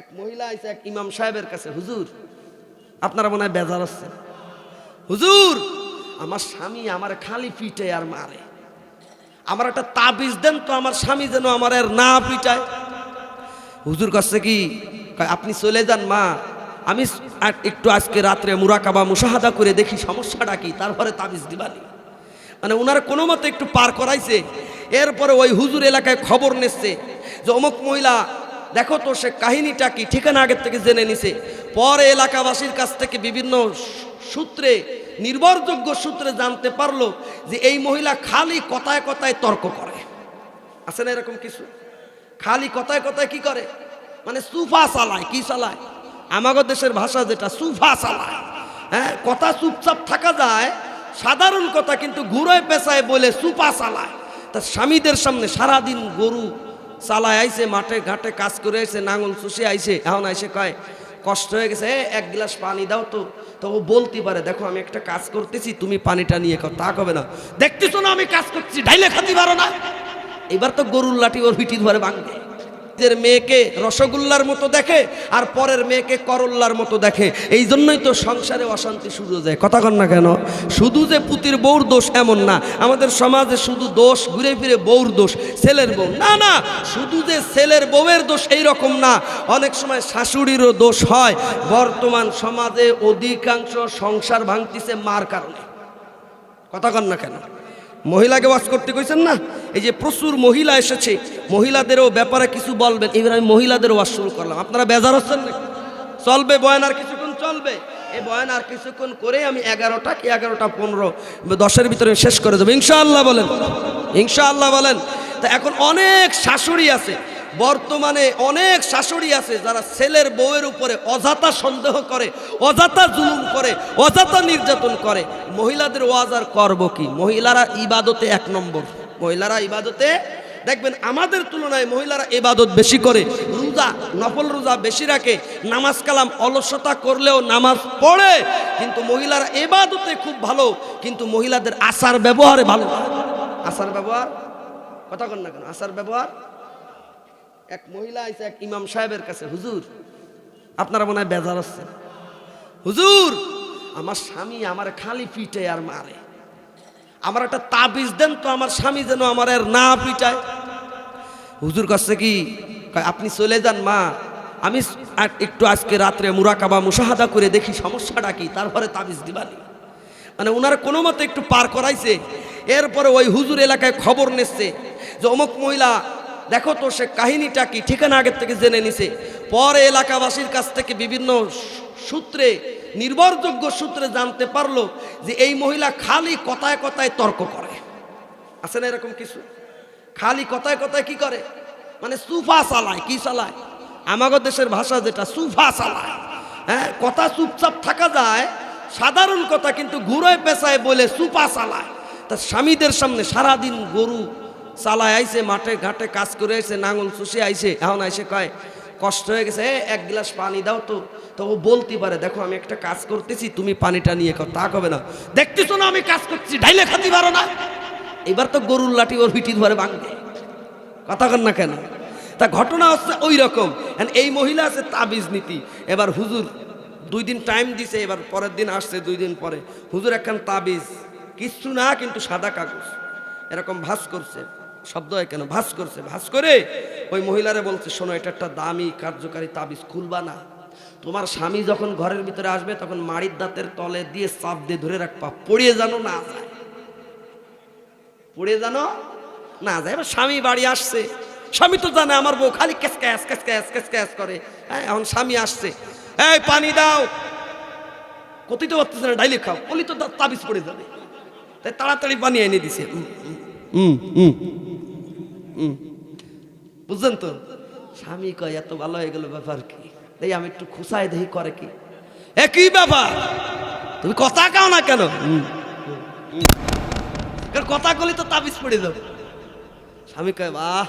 এক মহিলা আইসে এক ইমাম সাহেবের কাছে, হুজুর, আপনারা মনে হয় বেজার আছে হুজুর, আমার স্বামী আমার খালি পিটে আর মারে। আমার একটা তাবিজ দেন তো আমার স্বামী যেন আমার আর না পিটায়। হুজুর কাছে কি আপনি চলে যান মা, আমি একটু আজকে রাত্রে মুরাকাবা মুশাহাদা করে দেখি সমস্যাটা কি, তারপরে তাবিজ দিবানি। মানে ওনার কোনো মতে একটু পার করাইছে। এরপরে ওই হুজুর এলাকায় খবর নিচ্ছে যে অমুক মহিলা দেখো তো সে কাহিনীটা কি? ঠিকানা আগের থেকে জেনে নিছে। পরে এলাকাবাসীর কাছ থেকে বিভিন্ন সূত্রে, নির্ভরযোগ্য সূত্রে জানতে পারল যে এই মহিলা খালি কথায় কথায় তর্ক করে। আছে না এরকম কিছু? খালি কথায় কথায় কি করে? মানে সুফা চালায়, কি চালায়? আমাগো দেশের ভাষা যেটা, সুফা চালায়। হ্যাঁ কথা চুপচাপ থাকা যায়, সাধারণ কথা কিন্তু ঘুরোয় পেশায় বলে সুপা চালায়। তার স্বামীদের সামনে সারাদিন গরু চালায় আইসে মাঠে ঘাটে কাজ করে আইছে, নাঙল শুষে আইসে এখন আইসে কয়, কষ্ট হয়ে গেছে এক গ্লাস পানি দাও তো। তো ও বলতে পারে, দেখো, আমি একটা কাজ করতেছি, তুমি পানিটা নিয়ে খাও, তা কবে না। দেখতেছো না, আমি কাজ করছি ডাইলে খাতে পারো না? এবার তো গরুর লাঠি ওর পিঠি ধরে ভাঙবে। নিজের মেয়েকে রসগোল্লার মতো দেখে আর পরের মেয়েকে করল্লার মতো দেখে। এই জন্যই তো সংসারে অশান্তি শুরু যায়। কথা কন না কেন? শুধু যে পুতির বউর দোষ এমন না, আমাদের সমাজে শুধু দোষ, ঘুরে ফিরে বউর দোষ, ছেলের বউ। না না, শুধু যে ছেলের বউয়ের দোষ এই রকম না, অনেক সময় শাশুড়িরও দোষ হয়। বর্তমান সমাজে অধিকাংশ সংসার ভাঙতিছে মার কারণে। কথা কন না কেন? মহিলাকে ওয়াজ করতে কইছেন না? এই যে প্রচুর মহিলা এসেছে, মহিলাদেরও ব্যাপারে কিছু বলবেন। এবার আমি মহিলাদের ওয়াজ শুরু করলাম। আপনারা বেজার হচ্ছেন না চলবে বয়ান আর কিছুক্ষণ, চলবে। এই বয়ান আর কিছুক্ষণ করে আমি এগারোটা কি এগারোটা পনেরো, দশের ভিতরে শেষ করে দেবো। ইনশাআল্লাহ বলেন ইনশাআল্লাহ বলেন। তা এখন অনেক শাশুড়ি আছে বর্তমানে অনেক শাশুড়ি আছে যারা ছেলের বউয়ের উপরে অজাতা সন্দেহ করে, অজাতা জুলুম করে, অজাতা নির্যাতন করে। মহিলাদের ওয়াজ আর করব কি? মহিলারা ইবাদতে এক নম্বর। মহিলারা ইবাদতে, দেখবেন আমাদের তুলনায় মহিলারা ইবাদত বেশি করে, রোজা, নফল রোজা বেশি রাখে, নামাজ কালাম অলসতা করলেও নামাজ পড়ে, কিন্তু মহিলারা এবাদতে খুব ভালো, কিন্তু মহিলাদের আচার ব্যবহারে ভালো। না। আচার ব্যবহার কথা কন না কেন আচার ব্যবহার এক মহিলা আইসে এক ইমাম সাহেবের কাছে, হুজুর, আপনারা মনে হয় বেজার আছে হুজুর, আমার স্বামী আমার খালি পিটে আর মারে। আমার একটা তাবিজ দেন তো আমার স্বামী যেন আমার আর না পিটায়। হুজুর কাছে কি আপনি চলে যান মা, আমি একটু আজকে রাত্রে মুরাকাবা মুশাহাদা করে দেখি সমস্যাটা কি, তারপরে তাবিজ দিবানি। মানে ওনার কোনো মতে একটু পার করাইছে। এরপরে ওই হুজুর এলাকায় খবর নিচ্ছে যে অমুক মহিলা দেখো তো সে কাহিনীটা কি? ঠিকানা আগের থেকে জেনে নিছে। পরে এলাকাবাসীর কাছ থেকে বিভিন্ন সূত্রে, নির্ভরযোগ্য সূত্রে জানতে পারল যে এই মহিলা খালি কথায় কথায় তর্ক করে। আছে না এরকম কিছু? খালি কথায় কথায় কি করে? মানে সুফা চালায়, কি চালায়? আমাগো দেশের ভাষা যেটা, সুফা চালায়। হ্যাঁ কথা চুপচাপ থাকা যায়, সাধারণ কথা কিন্তু ঘুরোয় পেশায় বলে সুপা চালায়। তার স্বামীদের সামনে সারাদিন গরু চালায় আইছে মাঠে ঘাটে কাজ করে আইছে নাঙল চুষে আইছে। এখন আইসে কয় কষ্ট হয়ে গেছে "এ, এক গ্লাস পানি দাও তো। তো ও বলতে পারে দেখো আমি একটা কাজ করতেছি তুমি পানিটা নিয়ে খাও তা কবে না। দেখতেছো না আমি কাজ করছি ঢাইলে খাতে পারো না? এবার তো গরুর লাঠি ওর পিঠি ধরে ভাঙবে। কথা কন না কেন? তা ঘটনা হচ্ছে ওই রকম। এই মহিলা আছে তাবিজ নীতি। এবার হুজুর দুই দিন টাইম দিছে এবার পরের দিন আসছে দুই দিন পরে। হুজুর একখান তাবিজ কিচ্ছু না কিন্তু সাদা কাগজ। এরকম ভাস করছে। শব্দ হয় কেন? ভাস করছে ভাস করে ওই মহিলারে বলছে শোনো এটা একটা দামি কার্যকারী তাবিজ খুলবা না। তোমার স্বামী যখন ঘরের ভিতরে আসবে তখন মাড়ির দাঁতের তলে দিয়ে চাপ দিয়ে ধরে রাখবা। পড়িয়ে জানো না যায়। পড়ে জানো না যায়। এবার স্বামী বাড়ি আসছে। স্বামী তো জানে আমার বউ খালি ক্যাস ক্যাস ক্যাস ক্যাস ক্যাস ক্যাস করে। হ্যাঁ এখন স্বামী আসছে। এই পানি দাও। কতই তো পারতেছে না ডাইলে খাও। বলি তো তাবিজ পড়ে যাবে। তাই তাড়াতাড়ি পানি এনে দিছে। হুম, হুম, হুম, হুম। বুঝলেন তো? স্বামী কয়, এত ভালো হয়ে গেল ব্যাপার কি? এই আমি একটু খুশাই দেখি করে কি? একই ব্যাপার। তুমি কথা কাও না কেন? কথা কলি তো তাবিজ পড়ে যাবে। স্বামী কয়, বাহ!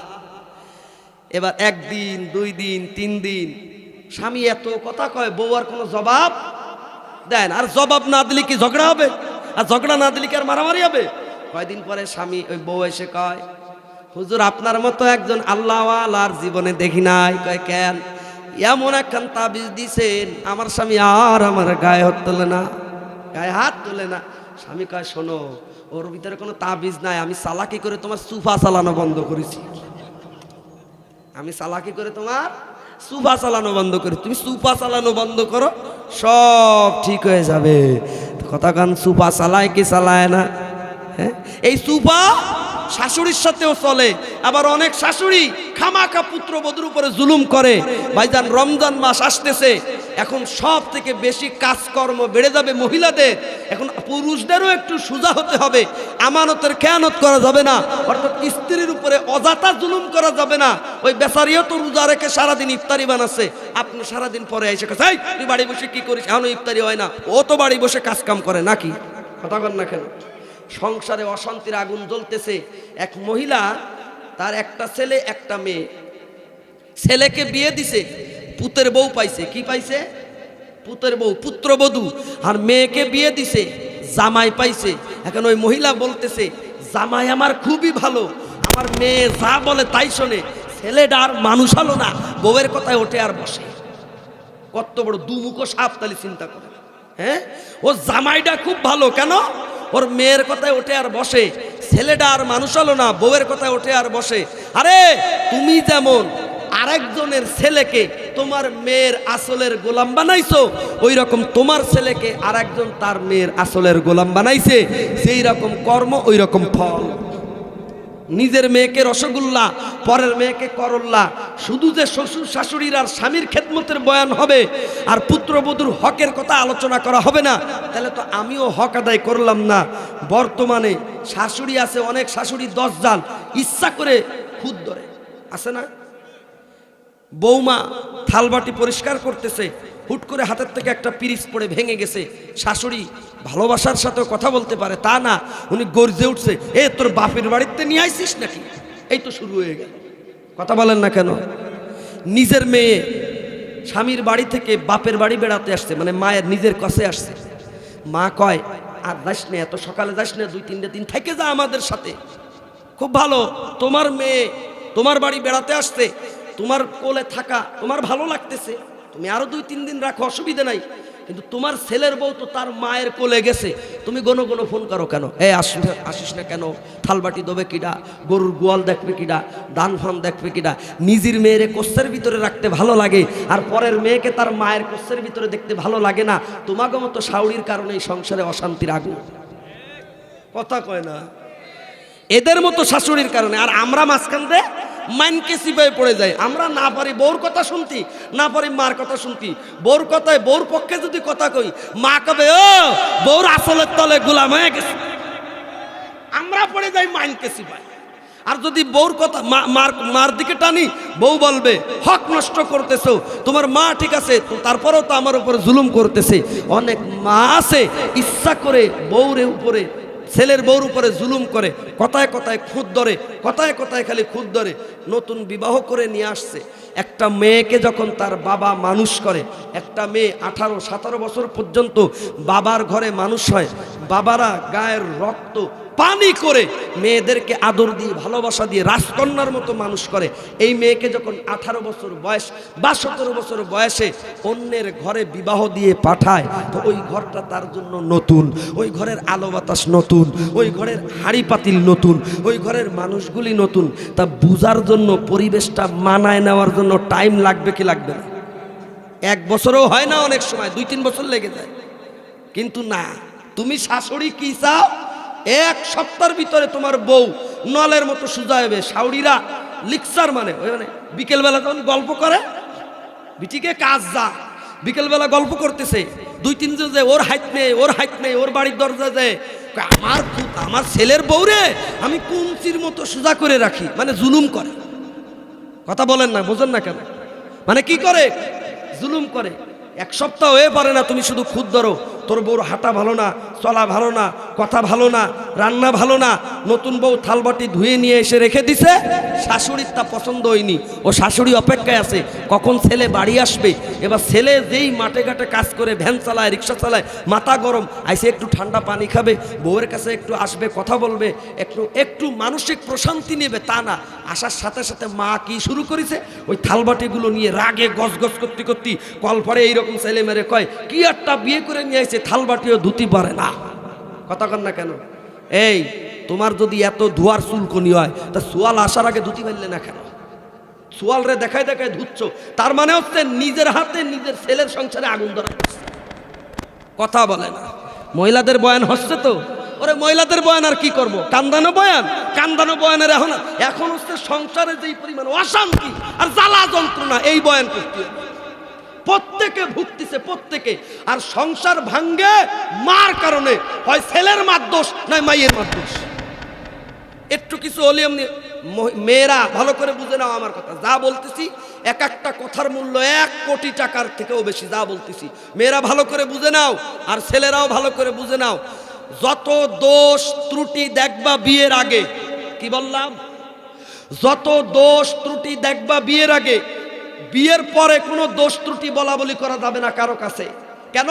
এবার একদিন, দুই দিন, তিন দিন, স্বামী এত কথা কয়, বউ আর কোনো জবাব দেন আর জবাব না দিলে কি ঝগড়া হবে? আর ঝগড়া না দিলে কি আর মারামারি হবে? কয়দিন পরে স্বামী ওই বউ এসে কয় হুজুর, আপনার মতো একজন আল্লাহওয়ালার জীবনে দেখি নাই। কয়, কেন? এমন একখান তাবিজ দিছেন, আমার স্বামী আর আমার গায়ে হাত তোলে না। গায়ে হাত তোলে না। স্বামী কয়, শোনো, ওর ভিতরে কোনো তাবিজ নাই, আমি চালাকি করে তোমার সুফা চালানো বন্ধ করেছি। আমি চালাকি করে তোমার সুফা চালানো বন্ধ করি তুমি সুফা চালানো বন্ধ করো, সব ঠিক হয়ে যাবে। কথা কান, সুফা চালায় কি চালায় না? হ্যাঁ? এই সুফা শাশুড়ির সাথেও চলে। আবার অনেক শাশুড়ি খামাখা পুত্রবধূর উপরে জুলুম করে। ভাইজান, রমজান মাস আসতেছে। এখন সব থেকে বেশি কাজকর্ম বেড়ে যাবে মহিলাদের। এখন পুরুষদেরও একটু সোজা হতে হবে। আমানতের খেয়ানত করা যাবে না। অর্থাৎ স্ত্রীর উপরে অজাতা জুলুম করা যাবে না। ওই বেচারিও তো রোজা রেখে সারাদিন ইফতারি বানাচ্ছে। আপনি সারাদিন পরে এসে কাছে তুই বাড়ি বসে কি করিস? এখনও ইফতারি হয় না। ও তো বাড়ি বসে কাজ কাম করে, নাকি? কথা কর না কেন? সংসারে অশান্তির আগুন জ্বলতেছে। এক মহিলা, তার একটা ছেলে, একটা মেয়ে। ছেলেকে বিয়ে দিছে, পুতের বউ পাইছে। কি পাইছে? পুতের বউ, পুত্রবধূ। আর মেয়েকে বিয়ে দিছে, জামাই পাইছে। এখন ওই মহিলা বলতেছে, জামাই আমার খুবই ভালো। আমার মেয়ে যা বলে তাই শোনে। ছেলেটা আর মানুষ হলো না। বউয়ের কথায় ওঠে আর বসে। কত বড় দুমুখো সাপ তাহলে চিন্তা করে। হ্যাঁ? ও জামাইটা খুব ভালো। কেন? ওর মেয়ের কথায় ওঠে আর বসে। ছেলেটা আর মানুষ হলো না, বউয়ের কথায় ওঠে আর বসে। আরে, তুমি যেমন আরেকজনের ছেলেকে তোমার মেয়ের আসলের গোলাম বানাইছো ওই রকম তোমার ছেলেকে আরেকজন তার মেয়ের আসলের গোলাম বানাইছে সেই রকম কর্ম ওই রকম ফল। নিজের মেয়েকে রসগোল্লা, পরের মেয়েকে করল্লা। শুধু যে শ্বশুর শাশুড়ির আর স্বামীর খেদমতের বয়ান হবে আর পুত্রবধূর হকের কথা আলোচনা করা হবে না, তাহলে তো আমিও হক আদায় করলাম না। বর্তমানে শাশুড়ি আছে, অনেক শাশুড়ি দশ জাল ইচ্ছা করে খুদ ধরে। আছে না? বৌমা থালবাটি পরিষ্কার করতেছে, হুট করে হাতের থেকে একটা পিরিচ পড়ে ভেঙে গেছে। শাশুড়ি ভালোবাসার সাথে কথা বলতে পারে, তা না, উনি গর্জে উঠছে, এ, তোর বাপের বাড়িতে নিয়ে আইসিস নাকি? এই তো শুরু হয়ে গেল। কথা বলেন না কেন? নিজের মেয়ে স্বামীর বাড়ি থেকে বাপের বাড়ি বেড়াতে আসছে মানে মায়ের নিজের কাছে আসছে। মা কয়, আর যাস না, এত সকালে যাস না, দুই, তিনটে দিন থেকে যা আমাদের সাথে। খুব ভালো, তোমার মেয়ে তোমার বাড়ি বেড়াতে আসতে তোমার কোলে থাকা, তোমার ভালো লাগতেছে। তুমি আরও দুই, তিন দিন রাখো, অসুবিধা নাই। কিন্তু তোমার ছেলের বউ তো তার মায়ের কোলে গেছে। তুমি গনো গনো ফোন করো কেন? এ, আসিস আসিস না কেন? থালবাটি দেবে কিডা? গরুর গোয়াল দেখবে কিডা? দান ফান দেখবে কিডা? নিজের মেয়েরে কোষের ভিতরে রাখতে ভালো লাগে, আর পরের মেয়েকে তার মায়ের কোষের ভিতরে দেখতে ভালো লাগে না। তোমাকে মতো সাউরির কারণে সংসারে অশান্তির আগুন। কথা কয় না? এদের মতো শাশুড়ির কারণে। আর আমরা মাঝখান দিয়ে মাইনকে সিপাই পড়ে যায়। আমরা না পারি বউর কথা শুনতি, না পারি মার কথা শুনতি। বউর কথায়, বউর পক্ষে যদি কথা কই, মা কবে, ও, বউর আসলের তলে গোলাম হয়ে গেছে। আমরা পড়ে যাই মাইনকে সিপাই। আর যদি বউর কথা মার মার দিকে টানি, বউ বলবে, হক নষ্ট করতেছো, তোমার মা ঠিক আছে, তারপরেও তো আমার উপরে জুলুম করতেছে। অনেক মা আছে, ইচ্ছা করে বউরে উপরে ছেলের বউর উপরে জুলুম করে, কথায় কথায় খুদ ধরে, কথায় কথায় খালি খুদ ধরে, নতুন বিবাহ করে নিয়ে আসছে। একটা মেয়েকে যখন তার বাবা মানুষ করে, একটা মেয়ে আঠারো, সতেরো বছর পর্যন্ত বাবার ঘরে মানুষ হয়, বাবারা গায়ের রক্ত পানি করে মেয়েদেরকে আদর দিয়ে, ভালোবাসা দিয়ে, রাজকন্যার মতো মানুষ করে। এই মেয়েকে যখন আঠারো বছর বয়স, বা সতেরো বছর বয়সে অন্যের ঘরে বিবাহ দিয়ে পাঠায়, তো ওই ঘরটা তার জন্য নতুন। ওই ঘরের আলো বাতাস নতুন। ওই ঘরের হাড়ি পাতিল নতুন। ওই ঘরের মানুষগুলি নতুন। তা বুঝার জন্য, পরিবেশটা মানায় নেওয়ার জন্য টাইম লাগবে কি লাগবে না? এক বছরও হয় না অনেক সময় দুই তিন বছর লেগে যায়। কিন্তু না, তুমি শাশুড়ি কি চাও? এক সপ্তাহের ভিতরে তোমার বউ নলের মতো সোজা হবে। শাউরিরা লিকসার মানে ওই মানে বিকেলবেলা যখন গল্প করে, বিটিকে কাজ যা, বিকেলবেলা গল্প করতেছে। দুই তিনজন যে, ওর হাইট নেই, ওর হাইট নেই, ওর বাড়ির দরজা যায় আমার আমার ছেলের বউরে আমি কুঞ্চির মতো সোজা করে রাখি। মানে জুলুম করে। কথা বলেন না, বোঝেন না কেন? মানে কি করে? জুলুম করে। এক সপ্তাহ হয়ে পারে না, তুমি শুধু খুদ ধরো। তোর বউর হাঁটা ভালো না, চলা ভালো না, কথা ভালো না, রান্না ভালো না, নতুন বউ থালবাটি ধুয়ে নিয়ে এসে রেখে দিছে, শাশুড়ির তা পছন্দ হয়নি। ও শাশুড়ি অপেক্ষায় আছে, কখন ছেলে বাড়ি আসবে? এবার ছেলে যেই মাঠে ঘাটে কাজ করে, ভ্যান চালায়, রিক্সা চালায়, মাথা গরম, আইসে একটু ঠান্ডা পানি খাবে, বউয়ের কাছে একটু আসবে, কথা বলবে, একটু একটু মানসিক প্রশান্তি নেবে, তা না। আসার সাথে সাথে মা কি শুরু করেছে? ওই থালবাটিগুলো নিয়ে রাগে গজ গজ করতে করতে কল পরে এইরকম ছেলে মেরে কয়, কি একটা বিয়ে করে নিয়ে এসে থালবাটিও ধুতি পারে না। কথা কন না কেন? এই, তোমার যদি এত ধোয়ার চুলকনি হয়, তা সোয়াল আসার আগে ধুতি ফেললে না কেন? সোয়াল রে দেখায় দেখায় ধুচ্ছ, তার মানে হচ্ছে নিজের হাতে নিজের ছেলের সংসারে আগুন ধরা কথা বলে না। মহিলাদের বয়ান হচ্ছে তো? ওরে মহিলাদের বয়ান আর কি করব? কান্দানো বয়ান? কান্দানো বয়ানের এখন এখন হচ্ছে সংসারে যেই পরিমাণ অশান্তি আর জ্বালা যন্ত্রণা, এই বয়ান করতে। প্রত্যেকে ভুগতেছে প্রত্যেকে। আর সংসার ভাঙ্গে মার কারণে হয় ছেলের মার দোষ নয় মাইয়ের মার দোষ একটু কিছু হলে এমনি মেয়েরা ভালো করে বুঝে নাও আমার কথা। যা বলতেছি, এক একটা কথার মূল্য এক কোটি টাকার থেকেও বেশি, যা বলতেছি। মেয়েরা ভালো করে বুঝে নাও, আর ছেলেরাও ভালো করে বুঝে নাও। যত দোষ ত্রুটি দেখবা বিয়ের আগে, কি বললাম? যত দোষ ত্রুটি দেখবা বিয়ের আগে বিয়ের পরে কোনো দোষ ত্রুটি বলা বলি করা যাবে না কারও কাছে। কেন?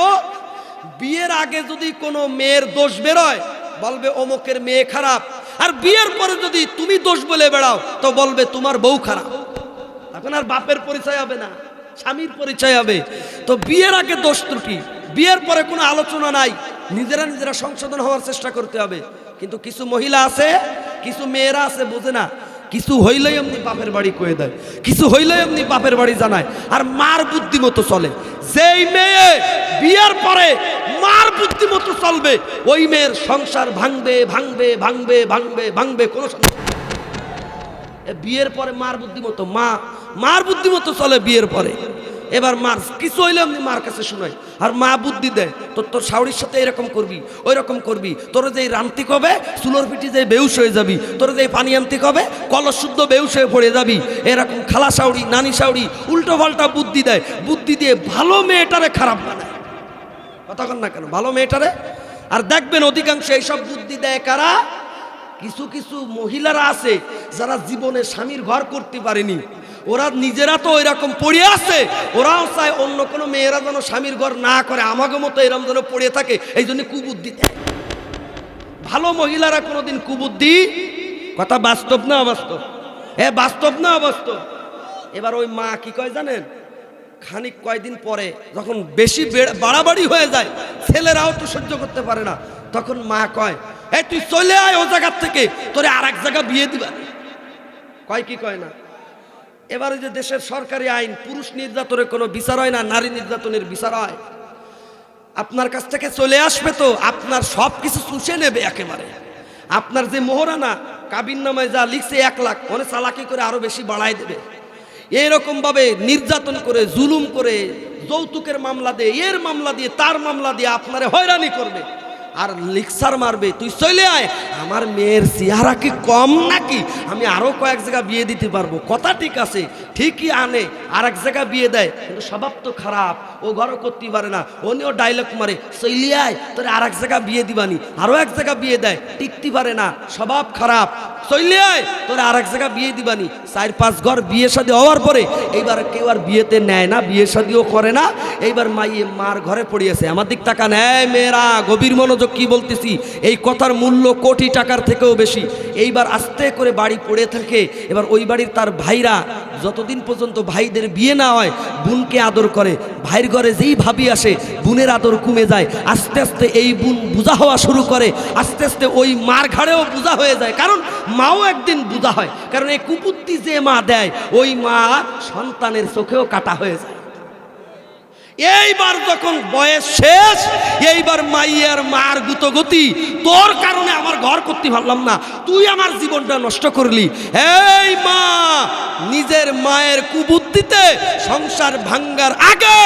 বিয়ের আগে যদি কোনো মেয়ের দোষ বেরোয়, বলবে অমুকের মেয়ে খারাপ। আর বিয়ের পরে যদি তুমি দোষ বলে বেড়াও, তো বলবে তোমার বউ খারাপ। তখন আর বাপের পরিচয় হবে না, স্বামীর পরিচয় হবে। তো বিয়ের আগে দোষ ত্রুটি, বিয়ের পরে কোনো আলোচনা নাই, নিজেরা নিজেরা সংশোধন হওয়ার চেষ্টা করতে হবে। কিন্তু কিছু মহিলা আছে, কিছু মেয়েরা আছে, বোঝে না। কিছু হইলেই এমনি বাপের বাড়ি কয়ে দেয়, কিছু হইলেই এমনি বাপের বাড়ি জানায়, আর মার বুদ্ধি মতো চলে। যেই মেয়ে বিয়ের পরে মার বুদ্ধি মতো চলবে, ওই মেয়ের সংসার ভাঙবে ভাঙবে ভাঙবে ভাঙবে ভাঙবে, কোনো বিয়ের পরে মার বুদ্ধি মতো, মা, মার বুদ্ধি মতো চলে বিয়ের পরে। এবার মার, কিছু হইলে এমনি মার কাছে শোনাই। আর মা বুদ্ধি দেয়, তোর তোর শাওড়ির সাথে এরকম করবি ওই রকম করবি। তোর যে রান্তি কবে চুলোর পিঠি যে বেউস হয়ে যাবি, তোর যে পানি আনতে কবে কলস শুদ্ধ বেউস হয়ে পড়ে যাবি। এরকম খালা শাওড়ি নানি শাওড়ি উল্টো পাল্টা বুদ্ধি দেয়। বুদ্ধি দিয়ে ভালো মেয়েটারে খারাপ বানায়। কথা কন না কেন? ভালো মেয়েটারে? আর দেখবেন অধিকাংশ এইসব বুদ্ধি দেয় কারা? কিছু কিছু মহিলারা আছে, যারা জীবনে স্বামীর ঘর করতে পারেনি। ওরা নিজেরা তো ওই রকম পড়ে আছে। ওরাও চায় অন্য কোনো মেয়েরা যেন স্বামীর ঘর না করে আমাকে মতো এরকম যেন পড়ে থাকে এই জন্য কুবুদ্ধি। ভালো মহিলারা কোনোদিন কুবুদ্ধি? কথা বাস্তব না অবাস্তব? এ, বাস্তব না অবাস্তব? এবার ওই মা কি কয় জানেন? খানিক কয়দিন পরে যখন বেশি বেড়া- বাড়াবাড়ি হয়ে যায়, ছেলেরাও তো সহ্য করতে পারে না। তখন মা কয় এই তুই চলে আয় ও জায়গার থেকে, তোরে আর এক জায়গা বিয়ে দিবা। কয় কি কয় না? এবারে যে দেশের সরকারি আইন, পুরুষ নির্যাতনের কোনো বিচার হয় না, নারী নির্যাতনের বিচার হয়। আপনার কাছ থেকে চলে আসবে তো, আপনার সব কিছু চুষে নেবে একেবারে। আপনার যে মোহরানা, কাবিন নামায় যা লিখছে এক লাখ, মনে চালাকি করে আরও বেশি বাড়ায় দেবে। এইরকম ভাবে নির্যাতন করে, জুলুম করে, যৌতুকের মামলা দিয়ে, এর মামলা দিয়ে, তার মামলা দিয়ে আপনারে হয়রানি করবে। আর লিক্সার মারবে, তুই চলে আয় আমার মেয়ের চেহারা কি কম নাকি? আমি আরও কয়েক জায়গা বিয়ে দিতে পারব। কথা ঠিক আছে, ঠিকই আনে আর এক জায়গা বিয়ে দেয়, কিন্তু স্বভাব তো খারাপ। ও ঘরও করতে পারে না উনিও ডায়লগ মারে সৈলিয়ায় তোর তোরে আর এক জায়গা বিয়ে দিবানি। আরও এক জায়গা বিয়ে দেয়, টিকতে পারে না, স্বভাব খারাপ। চলে আয়, তোরে আর এক জায়গা বিয়ে দিবানি। চার পাঁচ ঘর বিয়ে শাদী হওয়ার পরে এইবার কেউ আর বিয়েতে নেয় না, বিয়ে শাদিও করে না। এইবার মাইয়ে মার ঘরে পড়িয়েছে। আমার দিক টাকা নেয় মেয়েরা, গভীর মনোযোগ কি বলতেছি? এই কথার মূল্য কোটি টাকার থেকেও বেশি। এইবার আস্তে করে বাড়ি পড়ে থাকে। এবার ওই বাড়ির তার ভাইরা যতদিন পর্যন্ত ভাইদের বিয়ে না হয়, বোনকে আদর করে। ভাইয়ের ঘরে যেই ভাবি আসে, বোনের আদর কমে যায়। আস্তে আস্তে এই বোন বোঝা হওয়া শুরু করে। আস্তে আস্তে ওই মার ঘাড়েও বোঝা হয়ে যায়। কারণ মাও একদিন বোঝা হয়, কারণ এই কুপুত্তি যে মা দেয়, ওই মা সন্তানের চোখেও কাটা হয়ে যায়। এইবার যখন বয়স শেষ, এইবার মাইয়ার মার গুতগতি তোর কারণে আমার ঘর করতে পারলাম না, তুই আমার জীবনটা নষ্ট করলি। এই মা, নিজের মায়ের কুবুদ্ধিতে সংসার ভাঙ্গার আগে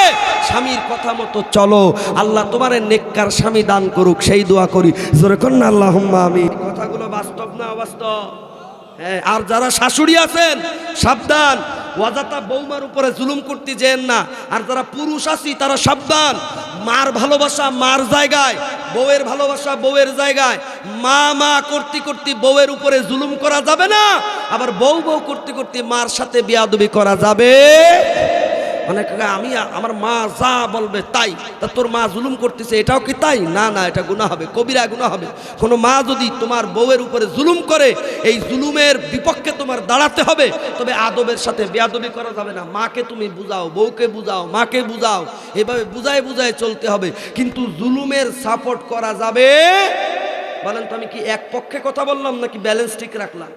স্বামীর কথা মতো চলো। আল্লাহ তোমার নেককার স্বামী দান করুক, সেই দোয়া করি। কন্যা আল্লাহ আমি হ্যাঁ আর যারা শাশুড়ি আছেন, সাবধান। ওয়াজাতা বৌমার উপরে জুলুম করতে যেন না। আর যারা পুরুষ আছি, তারা সাবধান। মার ভালোবাসা মার জায়গায়, বউয়ের ভালোবাসা বউয়ের জায়গায়। মা মা করতে করতে বউয়ের উপরে জুলুম করা যাবে না। আবার বউ বউ করতে করতে মার সাথে বিয়াদবি করা যাবে। অনেক আমি আমার মা যা বলবে তাই। তা তোর মা জুলুম করতেছে, এটাও কি তাই? না না, এটা গুণা হবে, কবিরা গুণা হবে। কোনো মা যদি তোমার বউয়ের উপরে জুলুম করে, এই জুলুমের বিপক্ষে তোমার দাঁড়াতে হবে, তবে আদবের সাথে বেয়াদবি করা যাবে না। মাকে তুমি বুঝাও, বউকে বুঝাও, মাকে বুঝাও। এভাবে বুঝায় বুঝায় চলতে হবে। কিন্তু জুলুমের সাপোর্ট করা যাবে? বলেন তো আমি কি এক পক্ষে কথা বললাম নাকি ব্যালেন্স ঠিক রাখলাম?